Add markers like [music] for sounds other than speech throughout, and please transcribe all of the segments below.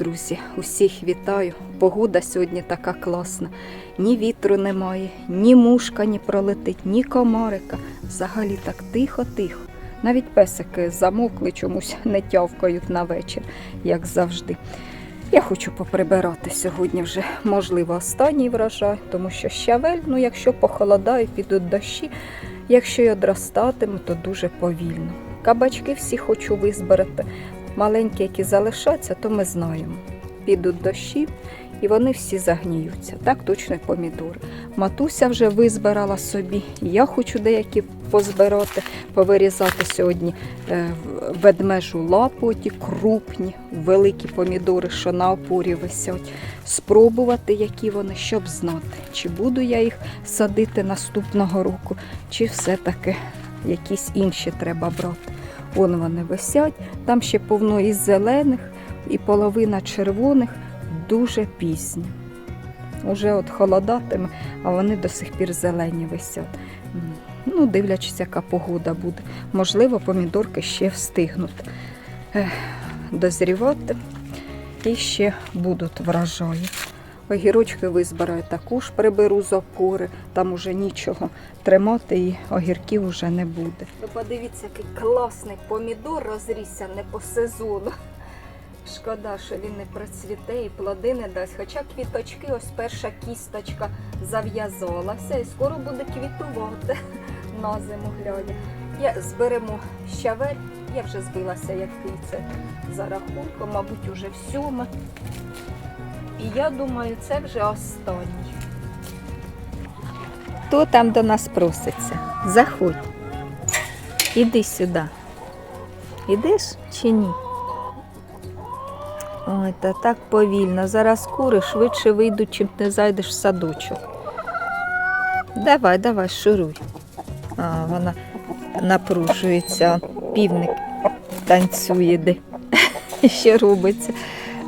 друзі, усіх вітаю. Погода сьогодні така класна. Ні вітру немає, ні мушка не пролетить, ні комарика. Взагалі так тихо-тихо. Навіть песики замовкли, чомусь не тявкають на вечір, як завжди. Я хочу поприбирати сьогодні вже, можливо, останній врожай, тому що щавель, ну якщо похолодає, підуть дощі, якщо й одростатиме, то дуже повільно. Кабачки всі хочу визбирати. Маленькі, які залишаться, то ми знаємо. Підуть дощі, і вони всі загніються. Так точно й помідори. Матуся вже визбирала собі. Я хочу деякі позбирати, повирізати сьогодні е, ведмежу лапу, ті крупні, великі помідори, що на опорі висять. Спробувати, які вони, щоб знати, чи буду я їх садити наступного року, чи все-таки якісь інші треба брати. Вон вони висять, там ще повно із зелених, і половина червоних дуже пізні. Уже от холодатиме, а вони до сих пір зелені висять. Ну, дивлячись, яка погода буде. Можливо, помідорки ще встигнуть дозрівати і ще будуть врожаї. Огірочки визбираю також приберу з опори, там уже нічого тримати і огірків вже не буде. Ви подивіться, який класний помідор розрісся не по сезону. Шкода, що він не процвіте і плоди не дасть. Хоча квіточки, ось перша кісточка зав'язалася і скоро буде квітувати на зиму глядя. Я зберемо щавель, я вже збилася, який це за рахунком, мабуть, уже всьоме. І я думаю, це вже останній. Хто там до нас проситься? Заходь. Іди сюди. Ідеш чи ні? Ой, та так повільно. Зараз кури швидше вийдуть, чим ти зайдеш в садочок. Давай, давай, шуруй. А, вона напружується, півник танцює де. [laughs] Що робиться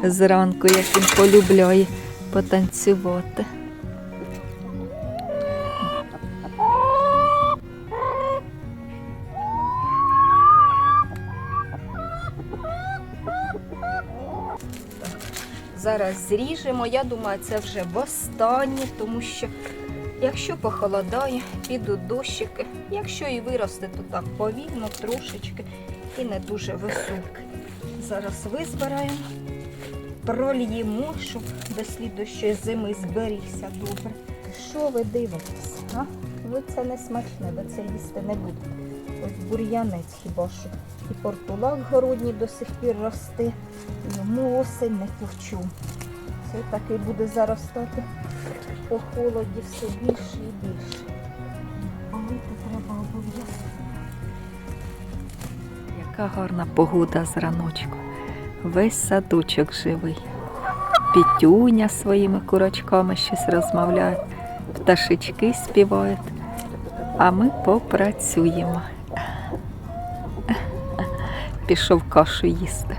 зранку, як він полюбляє потанцювати. Зараз зріжемо. Я думаю, це вже востаннє, тому що якщо похолодає, підуть дощики. Якщо і виросте, то так повільно, трошечки і не дуже високий. Зараз визбираємо, прольємо, щоб до слідущої зими зберігся добре. Що ви дивитесь? А? Ви це не смачне, ви це їсти не будете. Ось бур'янець хіба що. І портулак городній до сих пір росте. Йому осень не повчу. Це такий буде заростати по холоді все більше і більше. Полити треба обов'язково. Яка гарна погода з раночку. Весь садочок живий. Пітюня своїми курочками щось розмовляє, пташечки співають, а ми попрацюємо. Пішов кашу їсти.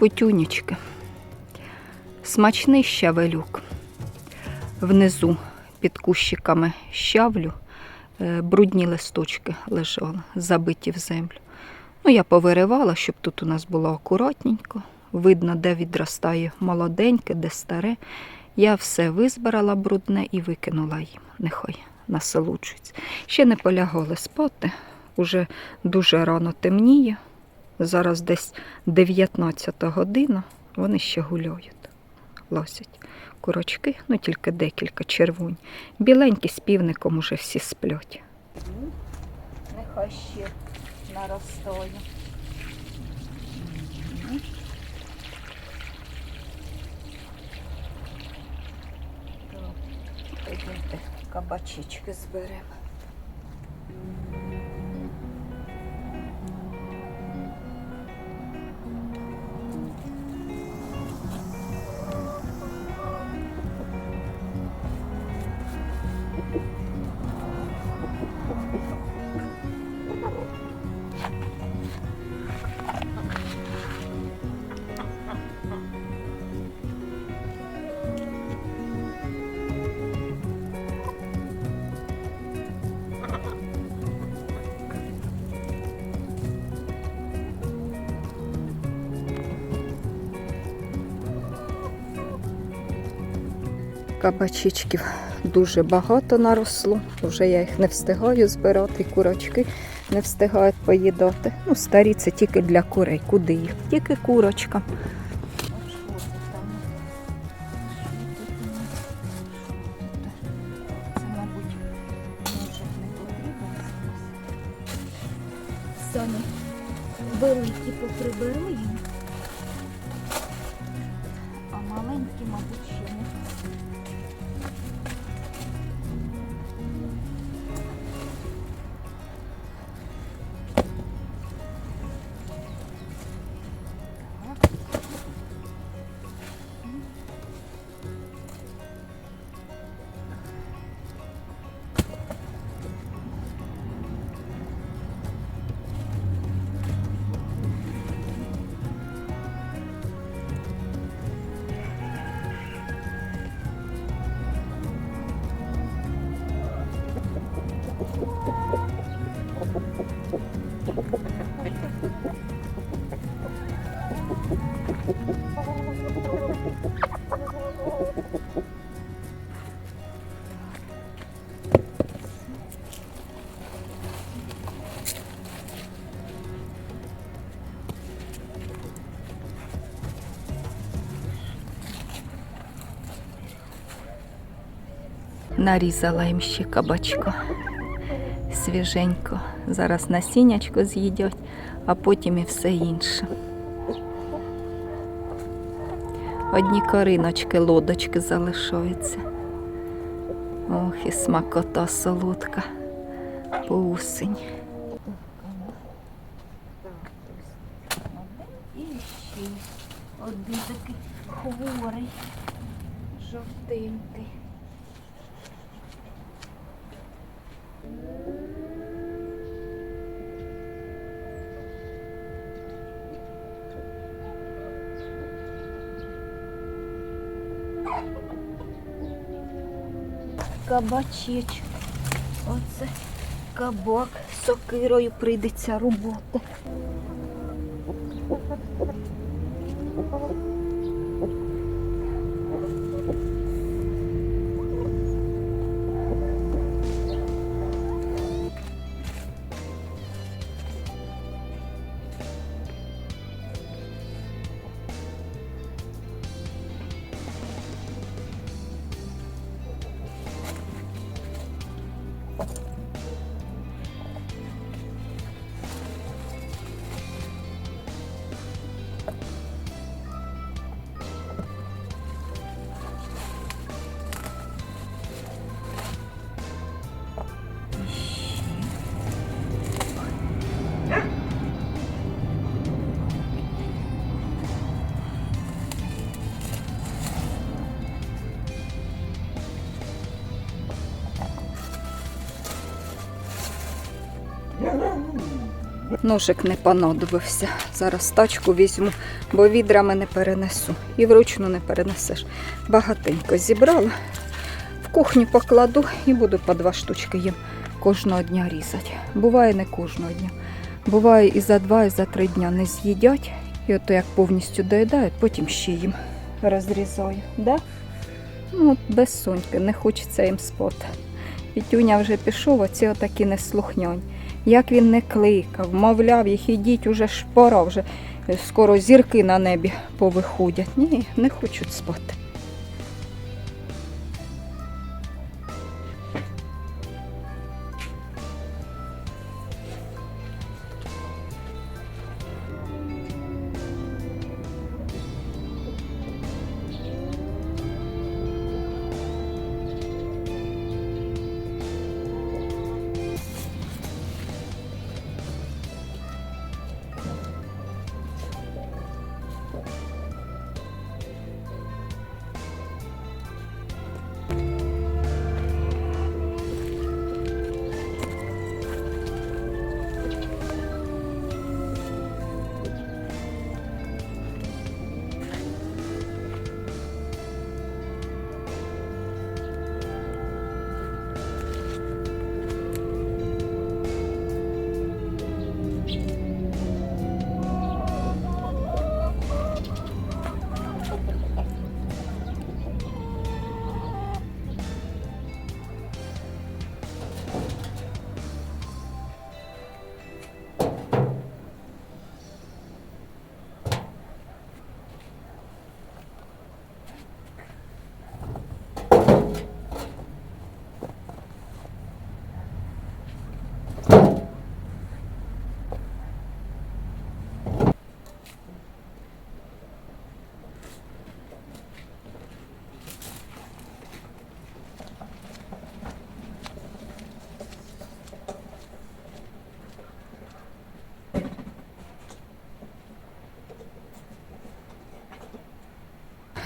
Путюнечки. Смачний щавелюк. Внизу під кущиками щавлю е, брудні листочки лежали, забиті в землю. Ну, я повиривала, щоб тут у нас було акуратненько. Видно, де відростає молоденьке, де старе. Я все визбирала брудне і викинула їм. Нехай насолоджуються. Ще не полягали спати, уже дуже рано темніє. Зараз десь 19 година, вони ще гуляють, лосять курочки, ну тільки декілька червоні. Біленькі з півником уже всі сплять. Нехай ще наростає. Кабачечки зберемо. Кабачечків дуже багато наросло. Вже я їх не встигаю збирати, курочки не встигають поїдати. Ну, старі це тільки для курей. Куди їх? Тільки курочкам. Маленькі, мабуть, ще не. Нарізала їм ще кабачка свіженько. Зараз насіннячко з'їдять, а потім і все інше. Одні кориночки, лодочки залишаються. Ох, і смакота солодка по осінь. І ще один такий хворий, жовтенький. Кабачечок. Оце кабак з сокирою прийдеться робота. Ножик не понадобився. Зараз тачку візьму, бо відрами не перенесу. І вручну не перенесеш. Багатенько зібрала. В кухню покладу і буду по два штучки їм кожного дня різати. Буває не кожного дня. Буває і за два, і за три дня не з'їдять. І ото як повністю доїдають, потім ще їм розрізаю. Да? Ну, без соньки, не хочеться їм спати. Пітюня вже пішов, оці отакі неслухняні. Як він не кликав, мовляв їх, ідіть, уже ж пора, вже скоро зірки на небі повиходять. Ні, не хочуть спати.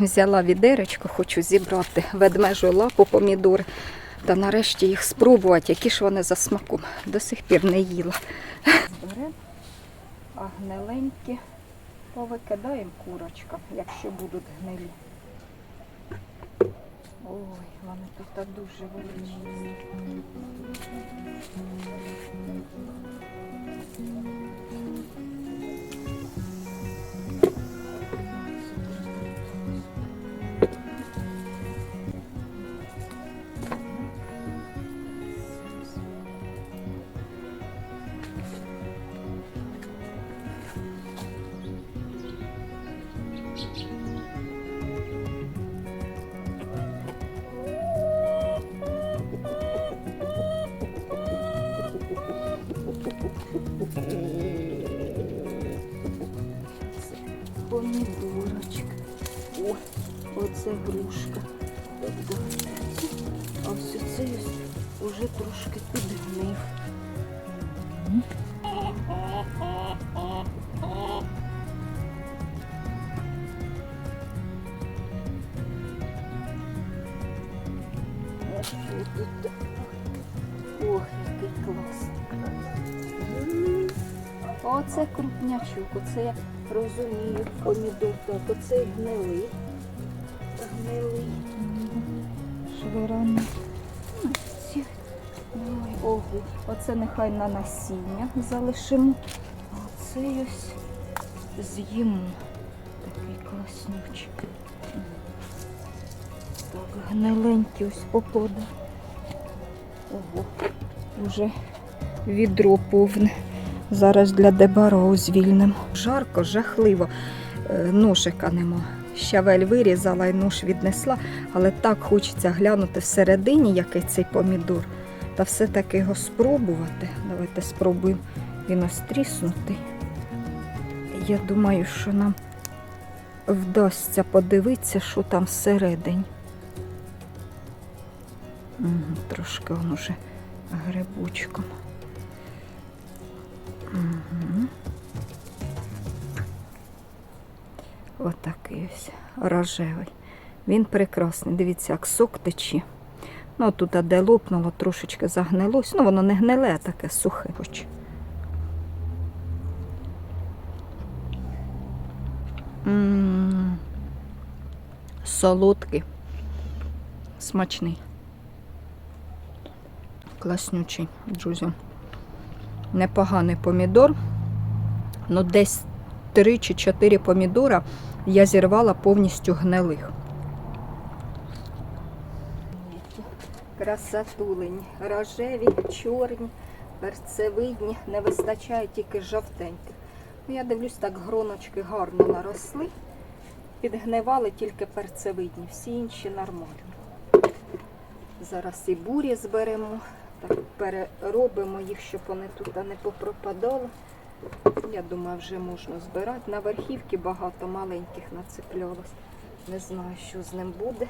Взяла відеречко, хочу зібрати ведмежу лапу помідори. Та нарешті їх спробувати, які ж вони за смаком. До сих пір не їла. Зберемо, а гниленькі повикидаємо курочкам, якщо будуть гнилі. Ой, вони тут дуже величезні. Помідорочка. О, оце грушка. А ось цей уже трошки підгнив. Ох, який класний. М. Оце крупнячок, оце розумію, помідор, так, оце гнилий. Гнилий. Швирани. Ого, оце нехай на насіння залишимо. А оце ось з'їмо. Такий класнючий. Так, гниленький ось попаде. Ого, вже відро повне. Зараз для дебароу звільнимо. Жарко, жахливо. Е, Ножика нема. Щавель вирізала і нож віднесла, але так хочеться глянути всередині, який цей помідор. Та все-таки його спробувати. Давайте спробуємо. Він ось. Я думаю, що нам вдасться подивитися, що там всередині. Трошки він уже грибочком. Мгм. Отакий ось рожевий. Він прекрасний. Дивіться, як сок тече. Ну, тут, де лопнуло, трошечки загнилось. Ну, воно не гниле, а таке сухе. хоч. Солодкий, смачний, класнючий, друзі. Непоганий помідор. Ну, десь 3 чи 4 помідора я зірвала повністю гнилих. Красотулень, рожеві, чорні, перцевидні, не вистачає тільки жовтеньких. Ну, я дивлюсь, так гроночки гарно наросли. Підгнивали тільки перцевидні, всі інші нормально. Зараз і бурі зберемо, так переробимо їх, щоб вони тут не попропадали. Я думаю, вже можна збирати. На верхівці багато маленьких нацеплялось. Не знаю, що з ним буде,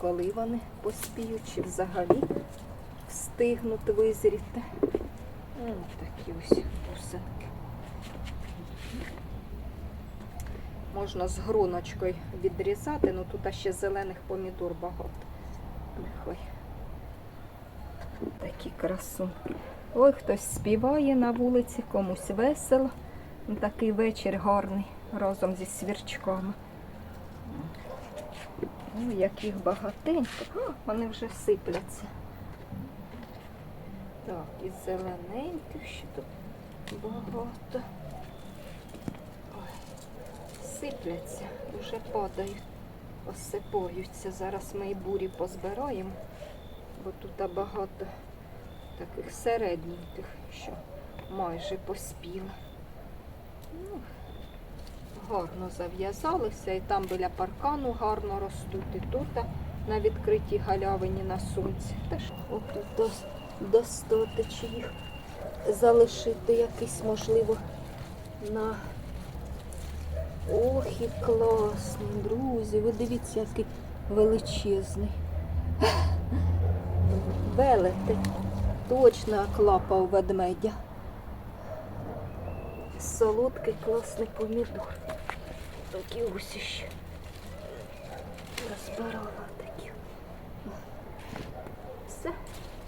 коли вони поспіють, чи взагалі встигнуть визріти. Ось такі ось бусинки. Можна з груночкою відрізати, але тут ще зелених помідор багато. Нехай. Такі красунки. Ой, хтось співає на вулиці, комусь весело. Ну, Такий вечір гарний разом зі свірчками. Ой, яких багатенько. О, вони вже сипляться. Так, і зелененьких ще тут багато. Ой, сипляться, вже падають, осипаються. Зараз ми і бурі позбираємо, бо тут багато таких середненьких, що майже поспіли. Ну, гарно зав'язалися і там біля паркану гарно ростуть, і тут на відкритій галявині на сонці. Теж отут дос- їх залишити якийсь, можливо, на Ох, і класний, друзі. Ви дивіться, який величезний. Велетень. Точно як лапа у ведмедя. Солодкий класний помідор. Такі ось іще. Розбирала такі. Все,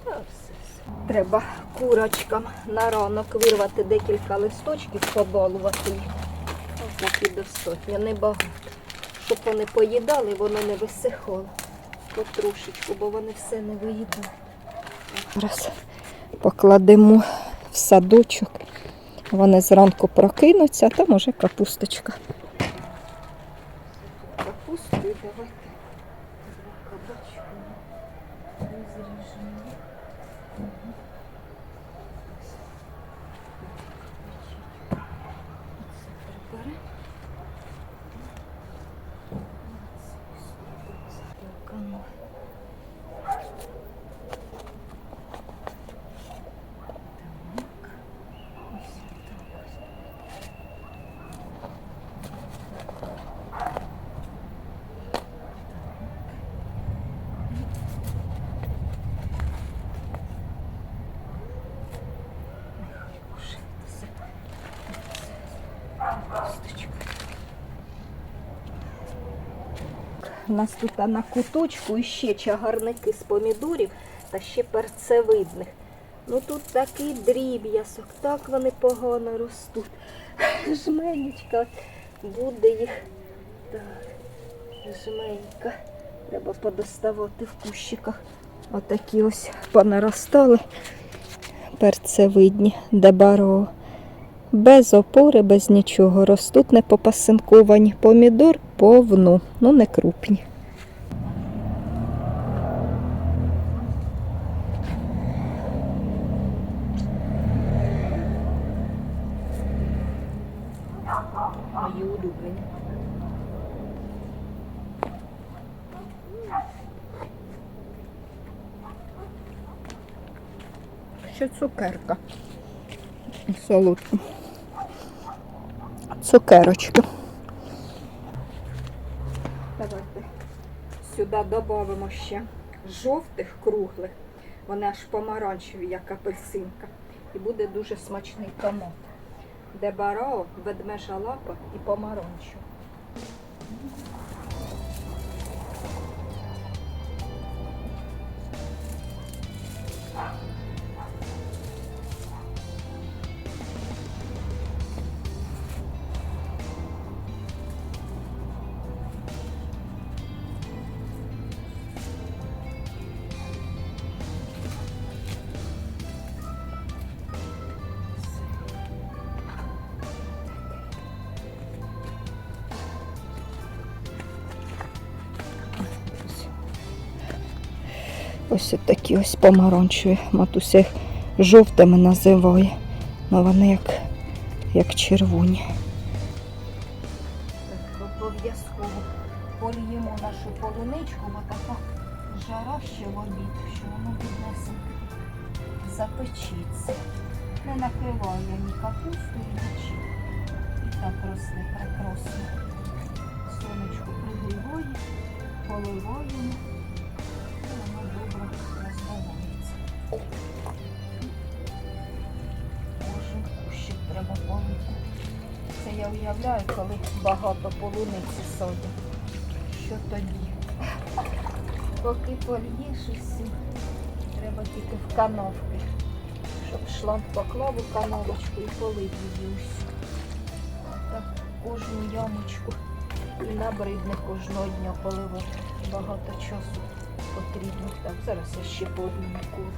все, все. Треба курочкам на ранок вирвати декілька листочків, побалувати їх. Ось так і достатньо, небагато. Щоб вони поїдали, воно не висихало. Потрошечку, бо вони все не виїдали. Зараз покладемо в садочок. Вони зранку прокинуться, а там уже капусточка. Капусту давай два кабачки розріжемо. Мгм. Оце приберемо. Так, а ну. Так, ось так ось. Нехай уже все. Косточка. У нас тут на куточку ще чагарники з помідорів та ще перцевидних. Ну тут такий дріб'язок, так вони погано ростуть. [laughs] Жменечка буде їх. Так, жменька. Треба подоставати в кущиках. Отакі ось понаростали перцевидні, дебаро. Без опори, без нічого. Ростуть не попасинковані. Помідор повну, ну не крупні. Мої улюблені. Цукерка. Солодка. Цукерочки. Давайте сюди додамо ще жовтих круглих. Вони аж помаранчеві, як апельсинка. І буде дуже смачний томат. Дебарао, ведмежа лапа і помаранчу. Ось такі ось помаранчеві. Матуся їх жовтими називає. Ну вони як, як червоні. Обов'язково польємо нашу полуничку, бо така жара ще в обід, що воно біднесенько запечеться. Не накриваю я ні капустою, нічим. І так росте прекрасно. Сонечко пригріває, поливаємо. Кожен кущик треба полити. Це я уявляю, коли багато полуниці садять. Що тоді? Поки польєш усі, треба тільки в канавки, щоб шланг поклав у канавочку і полив її усю. Так, кожну ямочку і набридне кожного дня поливати. Багато часу потрібно. Так, зараз я ще по одному куру.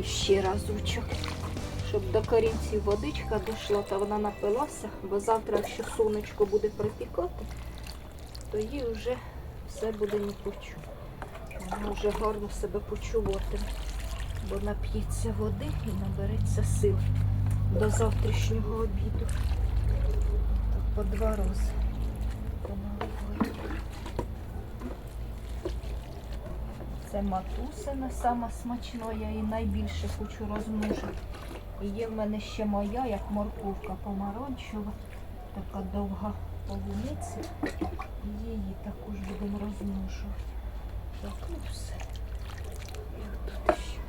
І ще разочок, щоб до корінців водичка дійшла, та вона напилася, бо завтра, якщо сонечко буде припікати, то їй вже все буде не почу. Вона вже гарно себе почуватиме, бо нап'ється води і набереться сил до завтрашнього обіду. Так по два рази. Це матусина сама смачна, я її найбільше хочу розмножити. І є в мене ще моя, як морковка помаранчева, така довга полуниця. Її також будемо розмножувати. Так, ну все. І отут ще.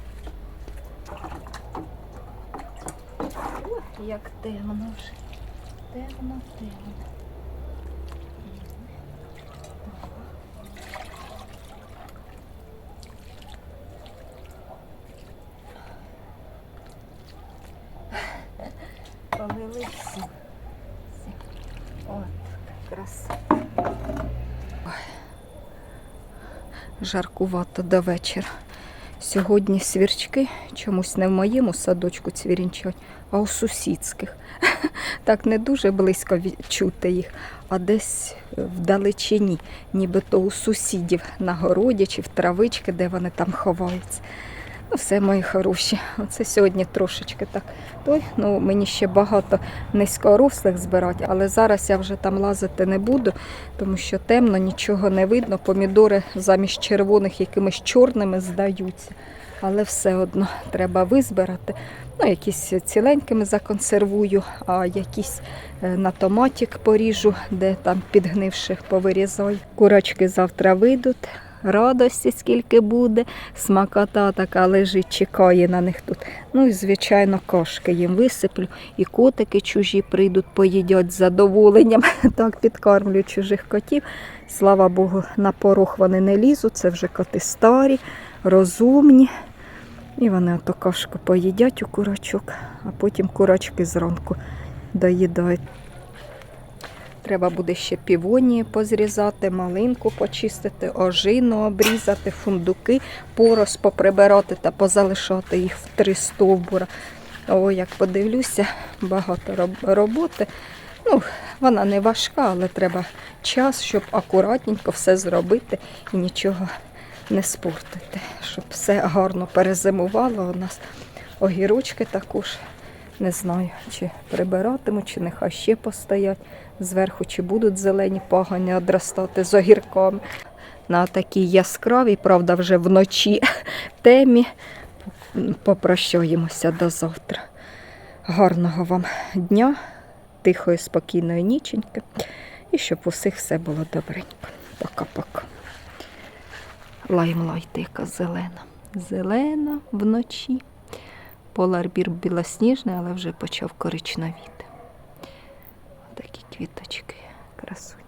Як темно вже. Темно, темно. Повели всі. Всі. От, краса. Жаркувато до вечора. Сьогодні свірчки чомусь не в моєму садочку цвірінчать, а у сусідських. [laughs] Так не дуже близько ві- чути їх, а десь вдалечині, нібито у сусідів на городі чи в травички, де вони там ховаються. Ну, все, мої хороші. Оце сьогодні трошечки так. Той, ну, мені ще багато низькорослих збирати, але зараз я вже там лазити не буду, тому що темно, нічого не видно. Помідори замість червоних якимись чорними здаються. Але все одно треба визбирати. Ну, якісь ціленькими законсервую, а якісь е, на томатик поріжу, де там підгнивших повирізаю. Курочки завтра вийдуть. Радості скільки буде, смакота така лежить, чекає на них тут. Ну і, звичайно, кошки їм висиплю, і котики чужі прийдуть, поїдять з задоволенням. [laughs] Так підкармлю чужих котів. Слава Богу, на порог вони не лізуть, це вже коти старі, розумні. І вони ото кашку поїдять у курочок, а потім курочки зранку доїдають. Треба буде ще півонії позрізати, малинку почистити, ожину обрізати, фундуки, порос поприбирати та позалишати їх в три стовбура. О, як подивлюся, багато роботи. Ну, вона не важка, але треба час, щоб акуратненько все зробити і нічого не спортити, щоб все гарно перезимувало у нас. Огірочки також не знаю, чи прибиратиму, чи нехай ще постоять зверху, чи будуть зелені пагоні одростати з огірками. На такій яскравій, правда, вже вночі [laughs] темі. Попрощаємося до завтра. Гарного вам дня, тихої, спокійної ніченьки. І щоб у всіх все було добренько. Пока-пока. Лаймлайт, яка зелена. Зелена вночі. Поларбір білосніжний, але вже почав коричневіти. Квіточки, красунчик.